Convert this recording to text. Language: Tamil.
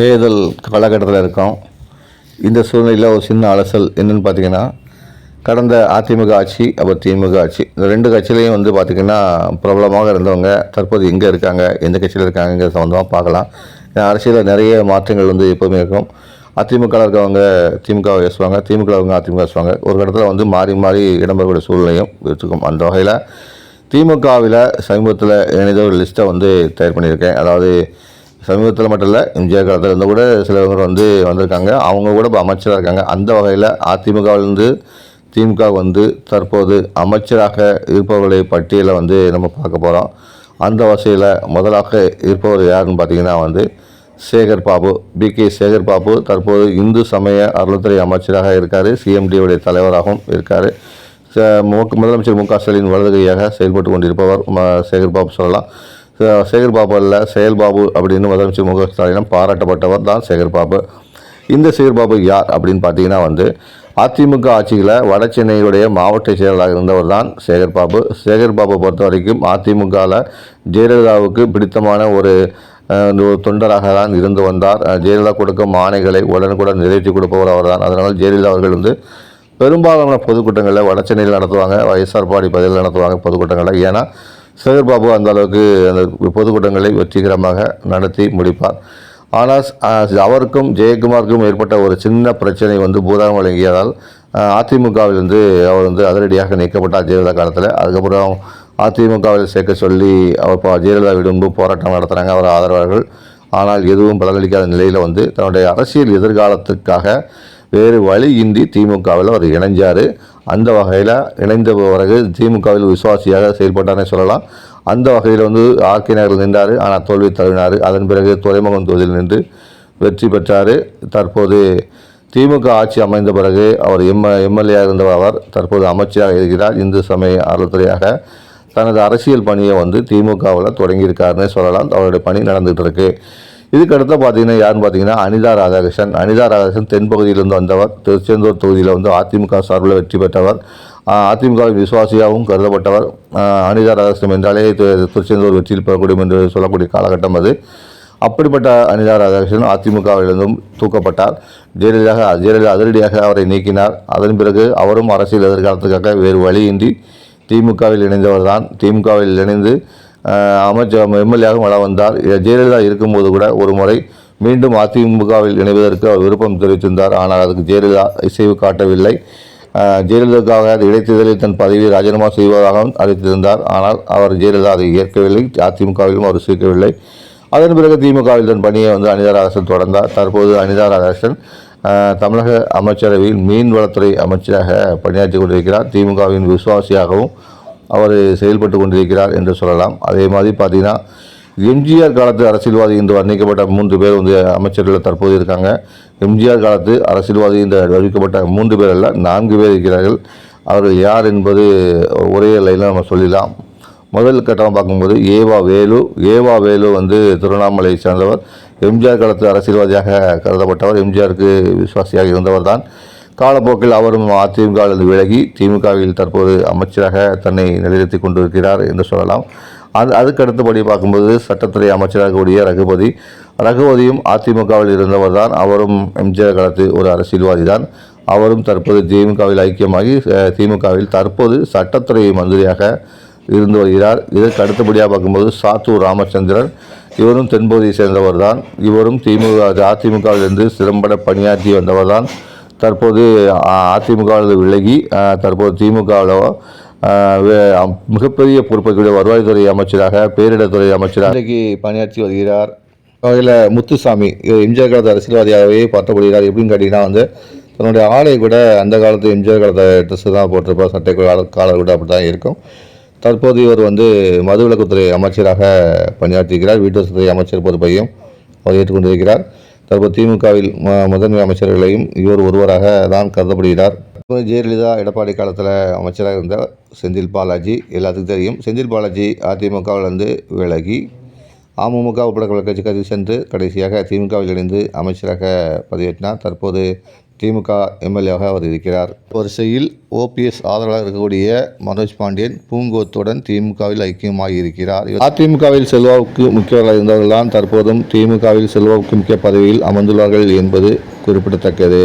தேர்தல் காலகட்டத்தில் இருக்கோம். இந்த சூழ்நிலையில் ஒரு சின்ன அலசல் என்னென்னு பார்த்தீங்கன்னா கடந்த அதிமுக ஆட்சி அப்புறம் திமுக ஆட்சி. இந்த ரெண்டு கட்சியிலையும் வந்து பார்த்திங்கன்னா பிரபலமாக இருந்தவங்க தற்போது எங்கே இருக்காங்க எந்த கட்சியில் இருக்காங்கங்கிற சம்மந்தமாக பார்க்கலாம். ஏன்னா அரசியலில் நிறைய மாற்றங்கள் வந்து எப்போவுமே இருக்கும். அதிமுக இருக்கவங்க திமுக பேசுவாங்க திமுக இருக்கவங்க அதிமுக பேசுவாங்க ஒரு இடத்துல வந்து மாறி மாறி இடம்பெறக்கூடிய சூழ்நிலையும் இருக்கும் அந்த வகையில் திமுகவில் சமீபத்தில் இணைந்த ஒரு லிஸ்ட்டை வந்து தயார் பண்ணியிருக்கேன். அதாவது சமீபத்தில் மட்டும் இல்லை எம்ஜிஆர் காலத்தில் இருந்து கூட சிலவங்க வந்து வந்திருக்காங்க. அவங்க கூட இப்போ அமைச்சராக இருக்காங்க. அந்த வகையில் அதிமுகவிலிருந்து திமுக வந்து தற்போது அமைச்சராக இருப்பவர்களை பட்டியலை வந்து நம்ம பார்க்க போகிறோம் அந்த வசையில் முதலாக இருப்பவர் யாருன்னு பார்த்தீங்கன்னா வந்து சேகர் பாபு. பி கே சேகர் பாபு தற்போது இந்து சமய அறநிலைத்துறை அமைச்சராக இருக்கார். சிஎம்டியுடைய தலைவராகவும் இருக்கார். ச- முதலமைச்சர் மு க ஸ்டாலின் வலதுகையாக செயல்பட்டு கொண்டிருப்பவர் சேகர் பாபு சொல்லலாம். ச- சேகர் பாபு அல்ல. செயல்பாபு அப்படின்னு முதலமைச்சர் முக ஸ்டாலினம் பாராட்டப்பட்டவர் தான் சேகர் பாபு. இந்த சேகர் பாபு யார் அப்படின்னு பார்த்தீங்கன்னா வந்து அதிமுக ஆட்சியில் வட சென்னையுடைய மாவட்ட செயலாளராக இருந்தவர் தான் சேகர் பாபு. சேகர் பாபு பொறுத்த வரைக்கும் அதிமுகவில் ஜெயலலிதாவுக்கு பிடித்தமான ஒரு ஒரு தொண்டராக தான் இருந்து வந்தார். ஜெயலலிதா கொடுக்கும் ஆணைகளை உடனுக்குடன் நிறைவேற்றி கொடுப்பவர் அவர் தான். அதனால் ஜெயலலிதா அவர்கள் வந்து பெரும்பாலான பொதுக்கூட்டங்களில் வட சென்னையில் நடத்துவாங்க வைஎஸ்ஆர்பாடி பகுதியில் நடத்துவாங்க பொதுக்கூட்டங்களில். ஏன்னா சேகர் பாபு அந்த அளவுக்கு அந்த பொதுக்கூட்டங்களை வெற்றிகரமாக நடத்தி முடிப்பார். ஆனால் அவருக்கும் ஜெயக்குமாருக்கும் ஏற்பட்ட ஒரு சின்ன பிரச்சனை வந்து பூதாகம் வழங்கியதால் அதிமுகவிலிருந்து அவர் வந்து அதிரடியாக நீக்கப்பட்டார் ஜெயலலிதா காலத்தில். அதுக்கப்புறம் அதிமுகவில் சேர்க்க சொல்லி அவர் ஜெயலலிதா விடும்பு போராட்டம் நடத்துகிறாங்க அவர் ஆதரவாளர்கள். ஆனால் எதுவும் பலனளிக்காத நிலையில் வந்து தன்னுடைய அரசியல் எதிர்காலத்துக்காக வேறு வழியின்றி திமுகவில் அவர் இணைஞ்சார். அந்த வகையில் இணைந்த பிறகு திமுகவில் விசுவாசியாக செயல்பட்டார்னே சொல்லலாம். அந்த வகையில் வந்து ஆர்கே நகரில் நின்றார். ஆனால் தோல்வி தழுவினார். அதன் பிறகு துறைமுகம் தொகுதியில் நின்று வெற்றி பெற்றார். தற்போது திமுக ஆட்சி அமைந்த பிறகு அவர் எம் எம்எல்ஏ இருந்தவர் அவர் தற்போது அமைச்சராக இருக்கிறார். இந்து சமய அறத்துறையாக தனது அரசியல் பணியை வந்து திமுகவில் தொடங்கியிருக்காருன்னே சொல்லலாம். அவருடைய பணி நடந்துகிட்டு இருக்குது இதுக்கடுத்து பார்த்தீங்கன்னா யாருன்னு பார்த்தீங்கன்னா அனிதா ராதாகிருஷ்ணன். அனிதா ராதாகிருஷ்ணன் தென்பகுதியிலிருந்து வந்தவர் திருச்செந்தூர் தொகுதியில் வந்து அதிமுக சார்பில் வெற்றி பெற்றவர் அதிமுகவின் விசுவாசியாகவும் கருதப்பட்டவர். அனிதா ராதாகிருஷ்ணன் என்றாலே திருச்செந்தூர் வெற்றியில் பெறக்கூடும் என்று சொல்லக்கூடிய காலகட்டம் அது. அப்படிப்பட்ட அனிதா ராதாகிருஷ்ணன் அதிமுகவிலிருந்தும் தூக்கப்பட்டார். ஜெயலலிதா ஜெயலலிதா அதிரடியாக அவரை நீக்கினார். அதன் பிறகு அவரும் அரசியல் எதிர்காலத்துக்காக வேறு வழியின்றி திமுகவில் இணைந்தவர் தான் திமுகவில் இணைந்து அமைச்சர் எம்எல்ஏவும் வள வந்தார். ஜெயலலிதா இருக்கும்போது கூட ஒரு முறை மீண்டும் அதிமுகவில் இணைவதற்கு அவர் விருப்பம் தெரிவித்திருந்தார். ஆனால் அதுக்கு ஜெயலலிதா இசைவு காட்டவில்லை. ஜெயலலிதாவுக்காக இடைத்தேர்தலில் தன் பதவியை ராஜினாமா செய்வதாகவும் அறிவித்திருந்தார். ஆனால் அவர் ஜெயலலிதா அதை ஏற்கவில்லை. அதிமுகவிலும் அவர் சேர்க்கவில்லை அதன் பிறகு திமுகவில் தன் பணியை வந்து அனிதா தொடர்ந்தார். தற்போது அனிதா தமிழக அமைச்சரவையில் மீன்வளத்துறை அமைச்சராக பணியாற்றி கொண்டிருக்கிறார். திமுகவின் விசுவாசியாகவும் அவர் செயல்பட்டு கொண்டிருக்கிறார் என்று சொல்லலாம். அதே மாதிரி பார்த்தீங்கன்னா எம்ஜிஆர் காலத்து அரசியல்வாதி என்று வர்ணிக்கப்பட்ட மூன்று பேர் வந்து அமைச்சர்கள் தற்போது இருக்காங்க. எம்ஜிஆர் காலத்து அரசியல்வாதி என்று அறிவிக்கப்பட்ட மூன்று பேர் அல்ல நான்கு பேர் இருக்கிறார்கள். அவர்கள் யார் என்பது ஒரே லைனில் நம்ம சொல்லிடலாம். முதல் கட்டமாக பார்க்கும்போது ஏவா வேலு. ஏவா வேலு வந்து திருவண்ணாமலையை சேர்ந்தவர். எம்ஜிஆர் காலத்து அரசியல்வாதியாக கருதப்பட்டவர். எம்ஜிஆருக்கு விசுவாசியாக இருந்தவர் தான். காலப்போக்கில் அவரும் அதிமுகவிலிருந்து விலகி திமுகவில் தற்போது அமைச்சராக தன்னை நிலைநிறுத்தி கொண்டிருக்கிறார் என்று சொல்லலாம். அது அதுக்கடுத்தபடி பார்க்கும்போது சட்டத்துறை அமைச்சராக கூடிய ரகுபதி. ரகுபதியும் அதிமுகவில் இருந்தவர் தான் அவரும் எம்ஜிஆர் காலத்து ஒரு அரசியல்வாதி தான் அவரும் தற்போது திமுகவில் ஐக்கியமாகி திமுகவில் தற்போது சட்டத்துறை மந்திரியாக இருந்து வருகிறார். இதற்கு அடுத்தபடியாக பார்க்கும்போது சாத்தூர் ராமச்சந்திரன். இவரும் தென்பகுதியை சேர்ந்தவர் தான் இவரும் திமுக அதிமுகவிலிருந்து சிறம்பட பணியாற்றி வந்தவர் தான் தற்போது அதிமுகவில் அதிமுகவிலிருந்து விலகி தற்போது திமுகவில் மிகப்பெரிய பொறுப்புகளுடைய வருவாய்த்துறை அமைச்சராக பேரிடர்துறை அமைச்சராக இன்றைக்கு பணியாற்றி வருகிறார். வகையில் முத்துசாமி இவர் எம்ஜிஆர் காலத்து அரசியல்வாதியாகவே பார்த்தப்படுகிறார் எப்படின்னு கேட்டிங்கன்னா வந்து தன்னுடைய ஆடை கூட அந்த காலத்து எம்ஜிஆர் காலத்து ட்ரெஸ்ஸு தான் போட்டிருப்பார். சட்டை கால காலர் கூட அப்படி தான் இருக்கும். தற்போது இவர் வந்து மதுவிலக்குத்துறை அமைச்சராக பணியாற்றியிருக்கிறார் வீட்டு வசதித்துறை அமைச்சர் பொறுப்பையும் அவர் ஏற்றுக்கொண்டிருக்கிறார். தற்போது திமுகவில் ம- முதன்மை அமைச்சர்களையும் இவர் ஒருவராக தான் கருதப்படுகிறார். ஜெயலலிதா எடப்பாடி காலத்தில் அமைச்சராக இருந்த செந்தில் பாலாஜி எல்லாத்துக்கும் தெரியும். செந்தில் பாலாஜி அதிமுகவிலிருந்து விலகி அமமுக உட்பட கட்சி கட்சி சென்று கடைசியாக திமுகவில் இணைந்து அமைச்சராக பதவியேற்றினார். தற்போது திமுக எம்எல்ஏவாக அவர் இருக்கிறார். வரிசையில் ஓபிஎஸ் ஆதரவாக இருக்கக்கூடிய மனோஜ் பாண்டியன் பூங்கோத்துடன் திமுகவில் ஐக்கியமாகி இருக்கிறார் அதிமுகவில் செல்வாவுக்கு முக்கியவர்களாக இருந்தவர்கள்தான் தற்போதும் திமுகவில் செல்வாவுக்கு முக்கிய பதவியில் அமர்ந்துள்ளார்கள் என்பது குறிப்பிடத்தக்கது.